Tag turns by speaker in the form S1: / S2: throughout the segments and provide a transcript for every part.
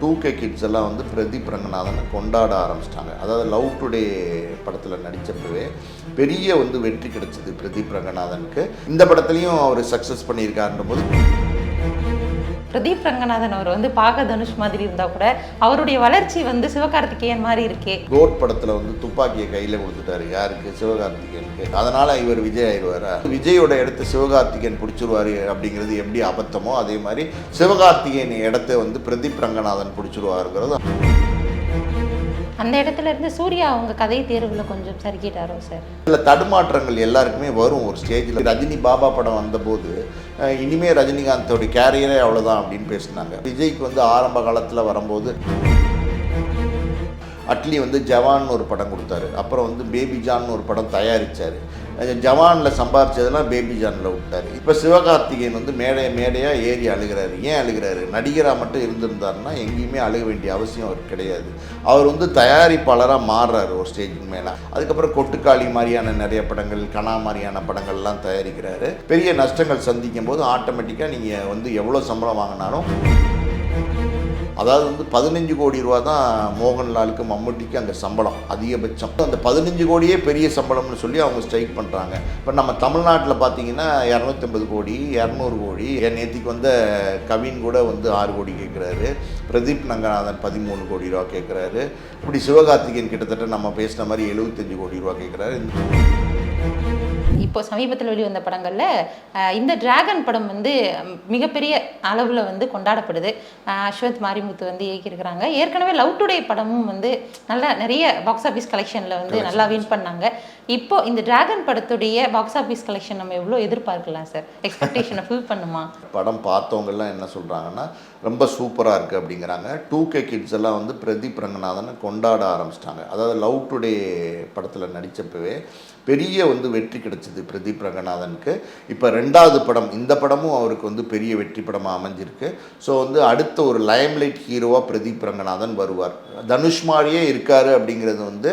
S1: Two K kids எல்லாம் வந்து பிரதீப் ரங்கநாதனை கொண்டாட ஆரம்பிச்சிட்டாங்க. அதாவது லவ் டுடே படத்தில் நடித்தப்பவே பெரிய வந்து வெற்றி கிடைச்சது பிரதீப் ரங்கநாதனுக்கு. இந்த படத்துலையும் அவர் சக்ஸஸ் பண்ணியிருக்காருன்ற போது
S2: பிரதீப் ரங்கநாதன் அவர் வந்து பார்க்க தனுஷ் மாதிரி இருந்தா கூட அவருடைய வளர்ச்சி வந்து சிவகார்த்திகேயன் மாதிரி இருக்கே.
S1: கோட் படத்தில் வந்து துப்பாக்கியை கையில் கொடுத்துட்டாரு. யாருக்கு? சிவகார்த்திகேயனுக்கு. அதனால் இவர் விஜய் ஆயிடுவாரா? விஜயோட இடத்த சிவகார்த்திகேயன் பிடிச்சிருவாரு அப்படிங்கிறது எப்படி அபத்தமோ அதே மாதிரி சிவகார்த்திகேயன் இடத்த வந்து பிரதீப் ரங்கநாதன் பிடிச்சிருவாருங்கிறது
S2: அந்த இடத்துல இருந்து சூர்யா அவங்க கதை தேர்வுல கொஞ்சம் சறுக்கிட்டாரோ சார்
S1: சில தடுமாற்றங்கள் எல்லாருக்குமே வரும் ஒரு ஸ்டேஜில் ரஜினி பாபா படம் வந்தபோது இனிமே ரஜினிகாந்தோட கேரியரே அவ்வளோதான் அப்படின்னு பேசினாங்க. விஜய்க்கு வந்து ஆரம்ப காலத்தில் வரும்போது அட்லி வந்து ஜவான் ஒரு படம் கொடுத்தாரு. அப்புறம் வந்து பேபி ஜான் ஒரு படம் தயாரித்தார் ஜவானில் சம்பாரிச்சதெல்லாம் பேபி ஜானில் விட்டார். இப்போ சிவகார்த்திகேயன் வந்து மேடை மேடையாக ஏறி அழுகிறாரு. ஏன் அழுகிறாரு? நடிகராக மட்டும் இருந்திருந்தாருன்னா எங்கேயுமே அழுக வேண்டிய அவசியம் அவர் கிடையாது. அவர் வந்து தயாரிப்பாளராக மாறுறாரு ஒரு ஸ்டேஜுக்கு மேலே. அதுக்கப்புறம் கொட்டுக்காளி மாதிரியான நிறைய படங்கள் கனா மாதிரியான படங்கள்லாம் தயாரிக்கிறாரு. பெரிய நஷ்டங்கள் சந்திக்கும் போது ஆட்டோமேட்டிக்காக நீங்கள் வந்து எவ்வளோ சம்பளம் வாங்கினாலும் அதாவது வந்து பதினஞ்சு கோடி ரூபா தான் மோகன்லாலுக்கு மம்முட்டிக்கு அந்த சம்பளம் அதிகபட்சம். அந்த பதினஞ்சு கோடியே பெரிய சம்பளம்னு சொல்லி அவங்க ஸ்ட்ரைக் பண்ணுறாங்க இப்போ நம்ம தமிழ்நாட்டில் பார்த்தீங்கன்னா இரநூத்தம்பது கோடி இரநூறு கோடி. என் நேத்திக்கு வந்த கவின் கூட வந்து ஆறு கோடி கேட்குறாரு பிரதீப் நங்கநாதன் பதிமூணு கோடி ரூபா கேட்குறாரு இப்படி சிவகார்த்திகேயன் கிட்டத்தட்ட நம்ம பேசின மாதிரி எழுபத்தஞ்சு கோடி ரூபா கேட்குறாரு
S2: இப்போ சமீபத்தில் வெளிவந்த படங்கள்ல இந்த டிராகன் படம் வந்து மிகப்பெரிய அளவில் வந்து கொண்டாடப்படுது. அஹ், அஸ்வந்த் மாரிமுத்து வந்து இயக்கியிருக்கிறாங்க. ஏற்கனவே லவ் டுடே படமும் வந்து நல்லா நிறைய பாக்ஸ் ஆஃபீஸ் கலெக்ஷனில் வந்து நல்லா வின் பண்ணாங்க. இப்போ இந்த டிராகன் படத்துடைய பாக்ஸ் ஆஃபீஸ் கலெக்ஷன் நம்ம எவ்வளோ எதிர்பார்க்கலாம் சார் எக்ஸ்பெக்டேஷனை ஃபில் பண்ணுமா?
S1: படம் பார்த்தவங்கெல்லாம் என்ன சொல்கிறாங்கன்னா ரொம்ப சூப்பராக இருக்குது அப்படிங்கிறாங்க. டூ கே கிட்ஸ் எல்லாம் வந்து பிரதீப் ரங்கநாதனை கொண்டாட ஆரம்பிச்சிட்டாங்க. அதாவது லவ் டுடே படத்தில் நடித்தப்பவே பெரிய வந்து வெற்றி கிடைச்சிது பிரதீப் ரங்கநாதனுக்கு. இப்போ ரெண்டாவது படம் இந்த படமும் அவருக்கு வந்து பெரிய வெற்றி படமாக அமைஞ்சிருக்கு. ஸோ வந்து அடுத்த ஒரு லைம்லைட் ஹீரோவாக பிரதீப் ரங்கநாதன் வருவார். தனுஷ் மாதிரியே இருக்காரு அப்படிங்கிறது வந்து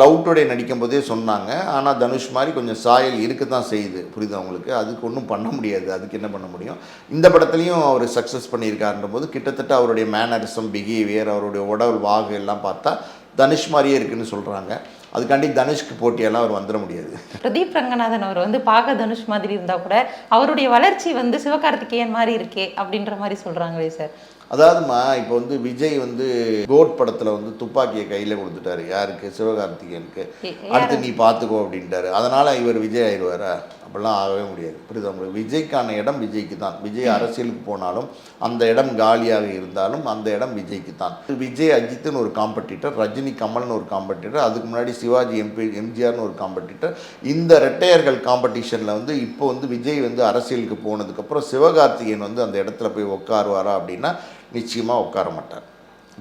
S1: லவ் டுடே நடிக்கும் போதே சொன்னாங்க. ஆனால் தனுஷ் மாதிரி கொஞ்சம் சாயல் இருக்க தான் செய்யுது. புரியுது அவங்களுக்கு அதுக்கு ஒன்றும் பண்ண முடியாது. அதுக்கு என்ன பண்ண முடியும்? இந்த படத்துலையும் அவர் சக்ஸஸ் பண்ணியிருக்காருன்ற போது கிட்டத்தட்ட அவருடைய மேனரிசம் பிஹேவியர் அவருடைய உடல் வாகு எல்லாம் பார்த்தா தனுஷ் மாதிரியே இருக்குன்னு சொல்கிறாங்க அதுக்காண்டி தனுஷ்க்கு போட்டியெல்லாம் அவர் வந்துட முடியாது.
S2: பிரதீப் ரங்கநாதன் அவர் வந்து பார்க்க தனுஷ் மாதிரி இருந்தால் கூட அவருடைய வளர்ச்சி வந்து சிவகார்த்திகேயன் மாதிரி இருக்கே அப்படின்ற மாதிரி சொல்கிறாங்களே சார்.
S1: அதாவதுமா இப்போ வந்து விஜய் வந்து கோட் படத்தில் வந்து துப்பாக்கியை கையில் கொடுத்துட்டாரு. யாருக்கு? சிவகார்த்திகேயனுக்கு. அடுத்து நீ பார்த்துக்கோ அப்படின்ட்டாரு. அதனால் இவர் விஜய் ஆயிடுவாரா? அப்படிலாம் ஆகவே முடியாது. புரியுதா உங்களுக்கு? விஜய்க்கான இடம் விஜய்க்கு தான் விஜய் அரசியலுக்கு போனாலும் அந்த இடம் காலியாக இருந்தாலும் அந்த இடம் விஜய்க்கு தான் விஜய் அஜித்துன்னு ஒரு காம்படிட்டர் ரஜினி கமல்னு ஒரு காம்படிட்டர் அதுக்கு முன்னாடி சிவாஜி எம்பி எம்ஜிஆர்னு ஒரு காம்படிட்டர் இந்த ரெட்டையர்கள் காம்படிஷனில் வந்து இப்போ வந்து விஜய் வந்து அரசியலுக்கு போனதுக்கப்புறம் சிவகார்த்திகேயன் வந்து அந்த இடத்துல போய் உட்காருவாரா அப்படின்னா நிச்சயமாக உட்கார மாட்டார்.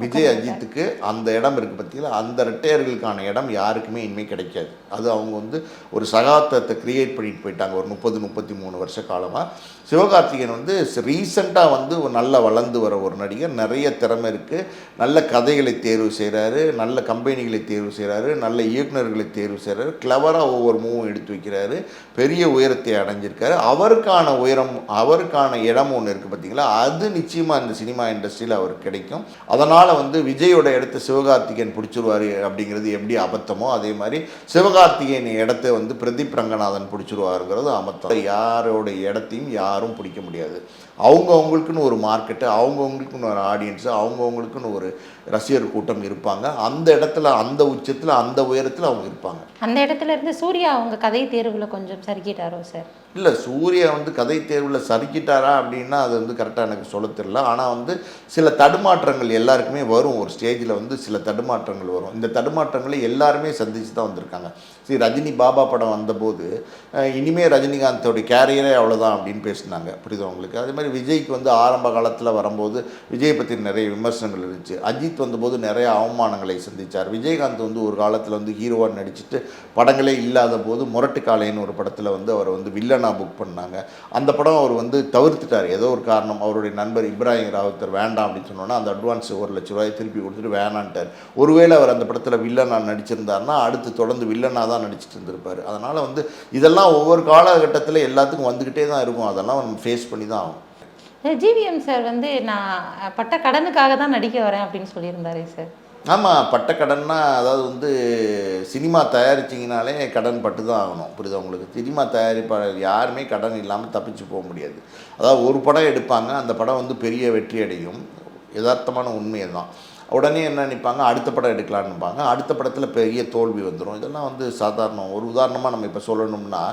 S1: விஜய் அஜித்துக்கு அந்த இடம் இருக்குது பார்த்தீங்களா அந்த ரெட்டையர்களுக்கான இடம் யாருக்குமே இனிமேல் கிடைக்காது. அது அவங்க வந்து ஒரு சகாப்தத்தை கிரியேட் பண்ணிட்டு போயிட்டாங்க. ஒரு முப்பது முப்பத்தி மூணு வருஷ காலமாக சிவகார்த்திகேயன் வந்து ரீசெண்டாக வந்து நல்ல வளர்ந்து வர ஒரு நடிகர். நிறைய திறமை இருக்குது நல்ல கதைகளை தேர்வு செய்கிறாரு நல்ல கம்பெனிகளை தேர்வு செய்கிறாரு நல்ல இயக்குனர்களை தேர்வு செய்கிறாரு கிளவராக ஒவ்வொரு மூவும் எடுத்து வைக்கிறாரு. பெரிய உயரத்தை அடைஞ்சிருக்காரு. அவருக்கான உயரம் அவருக்கான இடம் ஒன்று இருக்குது பார்த்தீங்களா அது நிச்சயமாக இந்த சினிமா இண்டஸ்ட்ரியில் அவருக்கு கிடைக்கும். அதனால் வந்து விஜயோட இடத்த சிவகார்த்திகேயன் பிடிச்சிருவாரு அப்படிங்கிறது எப்படி அபத்தமோ அதே மாதிரி சிவகார்த்திகேயன் இடத்த வந்து பிரதீப் ரங்கநாதன் பிடிச்சிருவாருங்கிறது அபத்தம். யாரோட இடத்தையும் யாரும் பிடிக்க முடியாது. அவங்கவுங்களுக்குன்னு ஒரு மார்க்கெட்டு அவங்கவுங்களுக்குன்னு ஒரு ஆடியன்ஸு அவங்கவுங்களுக்குன்னு ஒரு ரசிகர் கூட்டம் இருப்பாங்க. அந்த இடத்துல அந்த உச்சத்தில் அந்த உயரத்தில் அவங்க இருப்பாங்க.
S2: அந்த இடத்துல இருந்து சூர்யா அவங்க கதை தேர்வுல கொஞ்சம் சறுக்கிட்டாரோ சார்
S1: இல்லை சூர்யா வந்து கதை தேர்வில் சறுக்கிட்டாரா அப்படின்னா அது வந்து கரெக்டாக எனக்கு சொல்ல தெரியல. ஆனால் வந்து சில தடுமாற்றங்கள் எல்லாருக்குமே வரும். ஒரு ஸ்டேஜில் வந்து சில தடுமாற்றங்கள் வரும். இந்த தடுமாற்றங்களை எல்லாருமே சந்திச்சு தான் வந்திருக்காங்க. சரி ரஜினி பாபா படம் வந்தபோது அஹ், இனிமே ரஜினிகாந்தோட கேரியரே அவ்வளோதான் அப்படின்னு பேசினாங்க. புரியுது உங்களுக்கு? அதே மாதிரி விஜய்க்கு வந்து ஆரம்ப காலத்தில் வரும்போது விஜய் பற்றி நிறைய விமர்சனங்கள் இருந்துச்சு. அஜித் வந்தபோது நிறைய அவமானங்களை சந்திச்சார். விஜயகாந்த் வந்து ஒரு காலத்தில் வந்து ஹீரோவாக நடிச்சிட்டு படங்களே இல்லாத போது முரட்டு காளைன்னு ஒரு படத்தில் வந்து அவர் வந்து வில்லனா புக் பண்ணாங்க. அந்த படம் அவர் வந்து தவிர்த்துட்டார். ஏதோ ஒரு காரணம் அவருடைய நண்பர் இப்ராஹிம் ராவத்தர் வேண்டாம் அப்படின்னு சொன்னோன்னா அந்த அட்வான்ஸ் ஒரு லட்ச ரூபாய் திருப்பி கொடுத்துட்டு வேணான்ட்டார். ஒருவேளை அவர் அந்த படத்தில் வில்லனா நடிச்சிருந்தாருன்னா அடுத்து தொடர்ந்து வில்லனாக தான் நடிச்சிட்டு இருந்திருப்பார். அதனால் வந்து இதெல்லாம் ஒவ்வொரு காலகட்டத்தில் எல்லாத்துக்கும் வந்துக்கிட்டே தான் இருக்கும். அதெல்லாம் நம்ம ஃபேஸ் பண்ணி தான் ஆகும்
S2: ஜிவிஎம் சார் வந்து நான் பட்ட கடனுக்காக தான் நடிக்க வரேன் அப்படின்னு சொல்லியிருந்தாரே சார்
S1: ஆமாம் பட்ட கடன்னா அதாவது வந்து சினிமா தயாரிச்சிங்கனாலே கடன் பட்டு தான் ஆகணும் புரியுதா உங்களுக்கு? சினிமா தயாரிப்பாளர் யாருமே கடன் இல்லாமல் தப்பிச்சு போக முடியாது. அதாவது ஒரு படம் எடுப்பாங்க அந்த படம் வந்து பெரிய வெற்றி அடையும். யதார்த்தமான உண்மையை தான் உடனே என்ன நினைப்பாங்க? அடுத்த படம் எடுக்கலான்னுப்பாங்க அடுத்த படத்தில் பெரிய தோல்வி வந்துடும் இதெல்லாம் வந்து சாதாரணம் ஒரு உதாரணமாக நம்ம இப்போ சொல்லணும்னா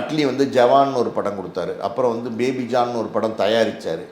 S1: அட்லி வந்து ஜவான் ஒரு படம் கொடுத்தாரு. அப்புறம் வந்து பேபி ஜான் ஒரு படம் தயாரித்தார்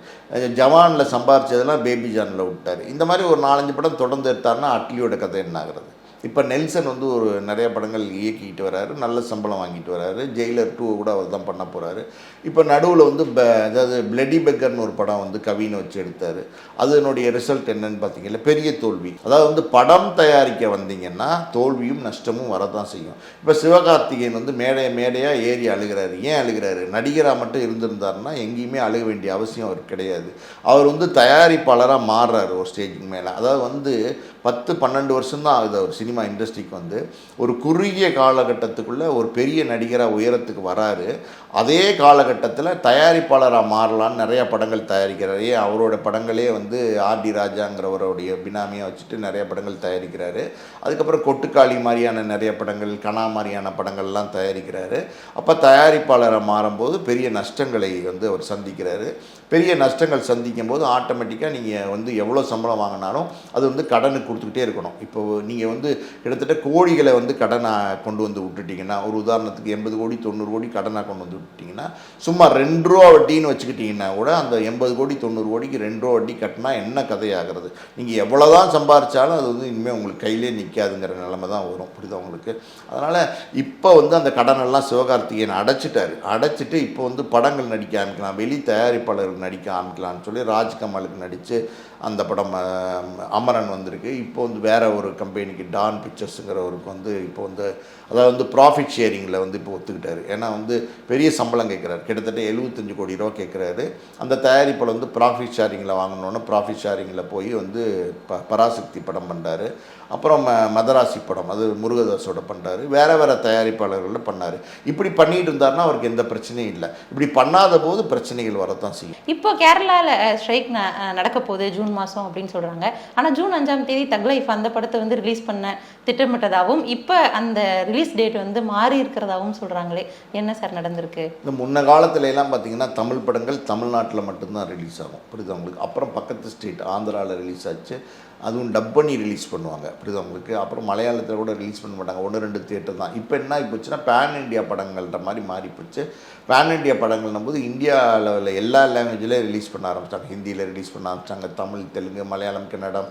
S1: ஜவானில் சம்பாரிச்சதெல்லாம் பேபி ஜானில் விட்டார். இந்த மாதிரி ஒரு நாலஞ்சு படம் தொடர்ந்து எடுத்தாருன்னா அட்லியோட கதை என்ன ஆகுறது? இப்போ நெல்சன் வந்து ஒரு நிறைய படங்கள் இயக்கிக்கிட்டு வராரு நல்ல சம்பளம் வாங்கிட்டு வராரு. ஜெயிலர் டூ கூட அவர் தான் பண்ண போகிறாரு இப்போ நடுவில் வந்து ப அதாவது பிளடி பெக்கர்னு ஒரு படம் வந்து கவின்னு வச்சு எடுத்தார். அதனுடைய ரிசல்ட் என்னன்னு பார்த்தீங்கன்னா பெரிய தோல்வி. அதாவது வந்து படம் தயாரிக்க வந்தீங்கன்னா தோல்வியும் நஷ்டமும் வரதான் செய்யும். இப்போ சிவகார்த்திகேயன் வந்து மேடைய மேடையாக ஏறி அழுகிறாரு. ஏன் அழுகிறாரு? நடிகராக மட்டும் இருந்திருந்தாருன்னா எங்கேயுமே அழுக வேண்டிய அவசியம் அவருக்கு கிடையாது. அவர் வந்து தயாரிப்பாளராக மாறுறாரு ஒரு ஸ்டேஜுக்கு மேலே. அதாவது வந்து பத்து பன்னெண்டு வருஷம்தான் ஆகுது அவர் சினிமா இண்டஸ்ட்ரிக்கு வந்து ஒரு குறுகிய காலகட்டத்துக்குள்ளே ஒரு பெரிய நடிகராக உயரத்துக்கு வராரு. அதே காலகட்டத்தில் தயாரிப்பாளராக மாறலான்னு நிறையா படங்கள் தயாரிக்கிறார். ஏன் அவரோட படங்களே வந்து ஆர் டி ராஜாங்கிறவருடைய பினாமியை வச்சுட்டு நிறைய படங்கள் தயாரிக்கிறாரு. அதுக்கப்புறம் கொட்டுக்காளி மாதிரியான நிறைய படங்கள் கனா மாதிரியான படங்கள்லாம் தயாரிக்கிறாரு. அப்போ தயாரிப்பாளராக மாறும்போது பெரிய நஷ்டங்களை வந்து அவர் சந்திக்கிறாரு. பெரிய நஷ்டங்கள் சந்திக்கும் போது ஆட்டோமேட்டிக்காக நீங்கள் வந்து எவ்வளோ சம்பளம் வாங்கினாலும் அது வந்து கடனுக்கு கொடுத்துக்கிட்டே இருக்கணும். இப்போ நீங்கள் வந்து கிட்டத்தட்ட கோடிகளை வந்து கடனாக கொண்டு வந்து விட்டுட்டிங்கன்னா ஒரு உதாரணத்துக்கு எண்பது கோடி தொண்ணூறு கோடி கடனாக கொண்டு வந்து விட்டுட்டிங்கன்னா சும்மா ரெண்டு ரூபா வட்டின்னு வச்சுக்கிட்டிங்கன்னா கூட அந்த எண்பது கோடி தொண்ணூறு கோடிக்கு ரெண்டு ரூபா வட்டி கட்டினா என்ன கதையாகிறது? நீங்கள் எவ்வளோ தான் சம்பாரித்தாலும் அது வந்து இனிமேல் உங்களுக்கு கையிலே நிற்காதுங்கிற நிலமை தான் வரும். புரியுதா உங்களுக்கு? அதனால் இப்போ வந்து அந்த கடனெல்லாம் சிவகார்த்திகேயன் அடைச்சிட்டார். அடைச்சிட்டு இப்போ வந்து படங்கள் நடிக்க ஆரம்பிக்கலாம். வெளி தயாரிப்பாளர்கள் நடிக்க ஆரம்பிக்கலாம்னு சொல்லி ராஜ்கமலுக்கு நடித்து அந்த படம் அமரன் வந்திருக்கு. இப்போ வந்து வேறு ஒரு கம்பெனிக்கு டான் பிக்சர்ஸுங்கிறவருக்கு வந்து இப்போ வந்து அதாவது வந்து ப்ராஃபிட் ஷேரிங்கில் வந்து இப்போ ஒத்துக்கிட்டாரு. ஏன்னா வந்து பெரிய சம்பளம் கேட்குறாரு. கிட்டத்தட்ட எழுபத்தஞ்சு கோடி ரூபா கேட்குறாரு. அந்த தயாரிப்பில் வந்து ப்ராஃபிட் ஷேரிங்கில் வாங்கினோன்னு ப்ராஃபிட் ஷேரிங்கில் போய் வந்து ப பராசக்தி படம் பண்ணார் அப்புறம் ம மதராசி படம் அது முருகதாஸோட பண்ணார் வேறு வேறு தயாரிப்பாளர்களில் பண்ணார். இப்படி பண்ணிட்டு இருந்தாருன்னா அவருக்கு எந்த பிரச்சனையும் இல்லை. இப்படி பண்ணாத போது பிரச்சனைகள் வரத்தான் செய்யும்.
S2: இப்போ கேரளாவில் ஸ்ட்ரைக் நடக்க போகுது ஜூன் மாதம் அப்படின்னு சொல்கிறாங்க ஆனால் ஜூன் அஞ்சாம் தேதி தக் லைஃப் அந்த படத்தை வந்து ரிலீஸ் பண்ண திட்டமிட்டதாகவும் இப்போ அந்த ரிலீஸ் டேட் வந்து மாறி இருக்கிறதாகவும் சொல்கிறாங்களே என்ன சார் நடந்திருக்கு?
S1: இந்த முன்ன காலத்துல எல்லாம் பார்த்தீங்கன்னா தமிழ் படங்கள் தமிழ்நாட்டில் மட்டும்தான் ரிலீஸ் ஆகும். புரியுது அவங்களுக்கு அப்புறம் பக்கத்து ஸ்டேட் ஆந்திராவில் ரிலீஸ் ஆச்சு. அதுவும் டப் பண்ணி ரிலீஸ் பண்ணுவாங்க. புரியுது உங்களுக்கு? அப்புறம் மலையாளத்தில் கூட ரிலீஸ் பண்ண மாட்டாங்க. ஒன்று ரெண்டு தியேட்டர் தான். இப்போ என்ன ஆகி போச்சுன்னா பேன் இண்டியா படங்கள்ன்ற மாதிரி மாறி போச்சு. பேன் இண்டியா படங்கள்னும் போது இந்தியா லெவலில் எல்லா லாங்குவேஜ்லேயும் ரிலீஸ் பண்ண ஆரம்பிச்சிட்டாங்க ஹிந்தியில் ரிலீஸ் பண்ண ஆரம்பிச்சாங்க. தமிழ் தெலுங்கு மலையாளம் கன்னடம்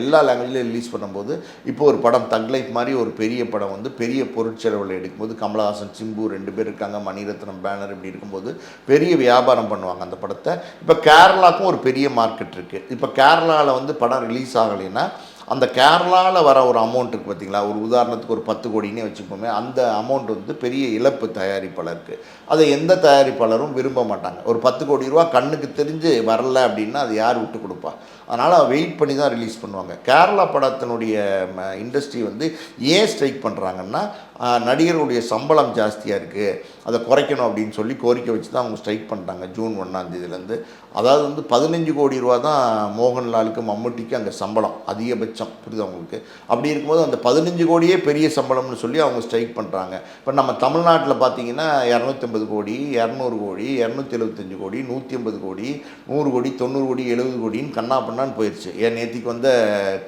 S1: எல்லா லாங்குவேஜ்லேயும் ரிலீஸ் பண்ணும்போது இப்போ ஒரு படம் தக் லைஃப் மாதிரி ஒரு பெரிய படம் வந்து பெரிய பொருட்செலவில் எடுக்கும்போது கமலஹாசன் சிம்பு ரெண்டு பேர் இருக்காங்க. மணிரத்னம் பேனர் இப்படி இருக்கும்போது பெரிய வியாபாரம் பண்ணுவாங்க அந்த படத்தை. இப்போ கேரளாக்கும் ஒரு பெரிய மார்க்கெட் இருக்குது இப்போ கேரளாவில் வந்து படம் ரிலீஸ் ஆகலைன்னா அந்த கேரளாவில் வர ஒரு அமௌண்ட் இருக்குது பார்த்தீங்களா ஒரு உதாரணத்துக்கு ஒரு பத்து கோடினே வச்சுப்போமே அந்த அமௌண்ட் வந்து பெரிய இழப்பு தயாரிப்பாளருக்கு. அதை எந்த தயாரிப்பாளரும் விரும்ப மாட்டாங்க. ஒரு பத்து கோடி ரூபா கண்ணுக்கு தெரிஞ்சு வரல அப்படின்னா அது யார் விட்டு கொடுப்பா? அதனால் வெயிட் பண்ணி தான் ரிலீஸ் பண்ணுவாங்க. கேரளா படத்தினுடைய இண்டஸ்ட்ரி வந்து ஏன் ஸ்ட்ரைக் பண்ணுறாங்கன்னா நடிகர்களுடைய சம்பளம் ஜாஸ்தியாக இருக்குது அதை குறைக்கணும் அப்படின்னு சொல்லி கோரிக்கை வச்சு தான் அவங்க ஸ்ட்ரைக் பண்ணிட்டாங்க ஜூன் ஒன்றாந்தேதியிலேருந்து அதாவது வந்து பதினஞ்சு கோடி ரூபா தான் மோகன்லாலுக்கு மம்முட்டிக்கு அங்கே சம்பளம் அதிகபட்சம். புரியுது அவங்களுக்கு அப்படி இருக்கும்போது அந்த பதினஞ்சு கோடியே பெரிய சம்பளம்னு சொல்லி அவங்க ஸ்ட்ரைக் பண்ணுறாங்க இப்போ நம்ம தமிழ்நாட்டில் பார்த்தீங்கன்னா இரநூத்தம்பது கோடி இரநூறு கோடி இரநூத்தி எழுபத்தஞ்சு கோடி நூற்றி ஐம்பது கோடி நூறு கோடி தொண்ணூறு கோடி எழுபது கோடின்னு கண்ணா பண்ணான்னு போயிடுச்சு ஏன் நேத்திக்கு வந்த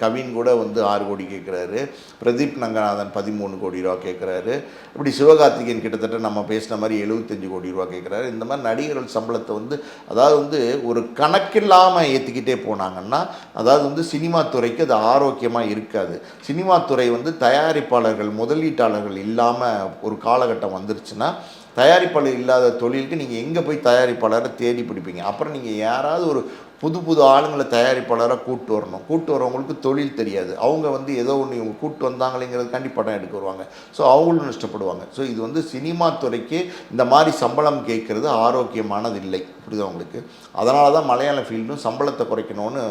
S1: கவின் கூட வந்து ஆறு கோடி கேட்குறாரு பிரதீப் நங்கநாதன் பதிமூணு கோடி ரூபா கேட்குறாரு இப்படி சிவகார்த்திகேயன் கிட்டத்தட்ட நம்ம பேசின மாதிரி எழுபத்தஞ்சு கோடி ரூபா கேட்குறாரு இந்த மாதிரி நடிகர்கள் சம்பளத்தை வந்து அதாவது வந்து ஒரு கணக்கில்லாமல் ஏற்றிக்கிட்டே போனாங்கன்னா அதாவது வந்து சினிமா துறைக்கு அது ஆரோக்கியமாக இருக்காது. சினிமா துறை வந்து தயாரிப்பாளர்கள் முதலீட்டாளர்கள் இல்லாமல் ஒரு காலகட்டம் வந்துருச்சுன்னா தயாரிப்பாளர் இல்லாத தொழிலுக்கு நீங்கள் எங்கே போய் தயாரிப்பாளரை தேடி பிடிப்பீங்க? அப்புறம் நீங்கள் யாராவது ஒரு புது புது ஆளுங்களை தயாரிப்பாளராக கூப்பிட்டு வரணும். கூப்பிட்டு வரவங்களுக்கு தொழில் தெரியாது. அவங்க வந்து ஏதோ ஒன்று இவங்க கூட்டு வந்தாங்களேங்கிறதுக்காண்டி படம் எடுக்க வருவாங்க. ஸோ அவங்களும் நஷ்டப்படுவாங்க. ஸோ இது வந்து சினிமா துறைக்கு இந்த மாதிரி சம்பளம் கேட்குறது ஆரோக்கியமானது இல்லை புரியுது அவங்களுக்கு அதனால தான் மலையாள ஃபீல்டும் சம்பளத்தை குறைக்கணும்னு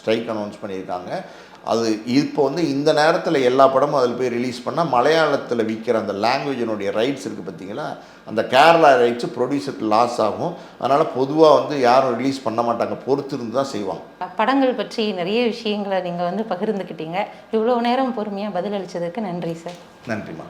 S1: ஸ்ட்ரைக் அனௌன்ஸ் பண்ணியிருக்காங்க. அது இப்போ வந்து இந்த நேரத்தில் எல்லா படமும் அதில் போய் ரிலீஸ் பண்ணால் மலையாளத்தில் விற்கிற அந்த லாங்குவேஜினுடைய ரைட்ஸ் இருக்குது பார்த்தீங்களா அந்த கேரளா ரைட்ஸு ப்ரொடியூசருக்கு லாஸ் ஆகும். அதனால் பொதுவாக வந்து யாரும் ரிலீஸ் பண்ண மாட்டாங்க. பொறுத்து இருந்து தான் செய்வாங்க.
S2: படங்கள் பற்றி நிறைய விஷயங்களை நீங்கள் வந்து பகிர்ந்துக்கிட்டீங்க. இவ்வளோ நேரம் பொறுமையாக பதிலளிச்சதுக்கு நன்றி சார்.
S1: நன்றிம்மா.